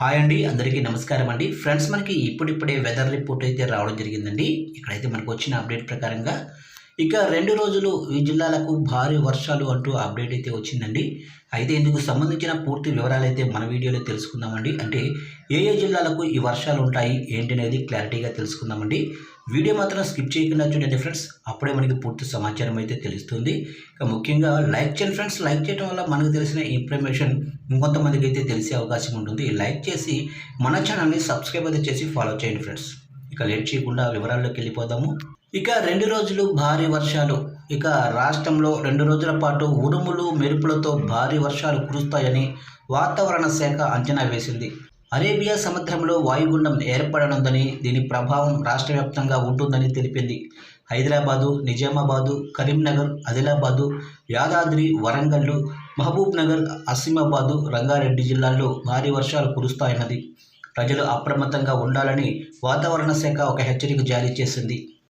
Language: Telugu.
హాయ్ అండి అందరికీ నమస్కారం అండి. ఫ్రెండ్స్ మనకి ఇప్పుడిప్పుడే వెదర్ రిపోర్ట్ అయితే రావడం జరిగిందండి. ఇక్కడైతే మనకు వచ్చిన అప్డేట్ ప్రకారంగా ఇక రెండు రోజులు ఈ జిల్లాలకు భారీ వర్షాలు అంటూ అప్డేట్ అయితే వచ్చిందండి. అయితే ఇందుకు సంబంధించిన పూర్తి వివరాలు అయితే మన వీడియోలో తెలుసుకుందామండి. అంటే ఏ ఏ జిల్లాలకు ఈ వర్షాలు ఉంటాయి ఏంటి అనేది క్లారిటీగా తెలుసుకుందామండి. వీడియో మాత్రం స్కిప్ చేయకుండా చూడండి ఫ్రెండ్స్. అప్పుడే మనకి పూర్తి సమాచారం అయితే తెలుస్తుంది. ఇక ముఖ్యంగా లైక్ చేయండి ఫ్రెండ్స్. లైక్ చేయడం వల్ల మనకు తెలిసిన ఇన్ఫర్మేషన్ ఇంకొంతమందికి అయితే తెలిసే అవకాశం ఉంటుంది. లైక్ చేసి మన ఛానల్ని సబ్స్క్రైబ్ అయితే చేసి ఫాలో చేయండి ఫ్రెండ్స్. ఇక లేట్ చేయకుండా వివరాల్లోకి వెళ్ళిపోదాము. ఇక రెండు రోజులు భారీ వర్షాలు. ఇక రాష్ట్రంలో రెండు రోజుల పాటు ఉరుములు మెరుపులతో భారీ వర్షాలు కురుస్తాయని వాతావరణ శాఖ అంచనా వేసింది. అరేబియా సముద్రంలో వాయుగుండం ఏర్పడనుందని దీని ప్రభావం రాష్ట్ర వ్యాప్తంగా ఉంటుందని తెలిపింది. హైదరాబాదు నిజామాబాదు కరీంనగర్ ఆదిలాబాదు యాదాద్రి వరంగల్ మహబూబ్ నగర్ అసీమాబాదు రంగారెడ్డి జిల్లాల్లో భారీ వర్షాలు కురుస్తాయన్నది. ప్రజలు అప్రమత్తంగా ఉండాలని వాతావరణ శాఖ ఒక హెచ్చరిక జారీ చేసింది.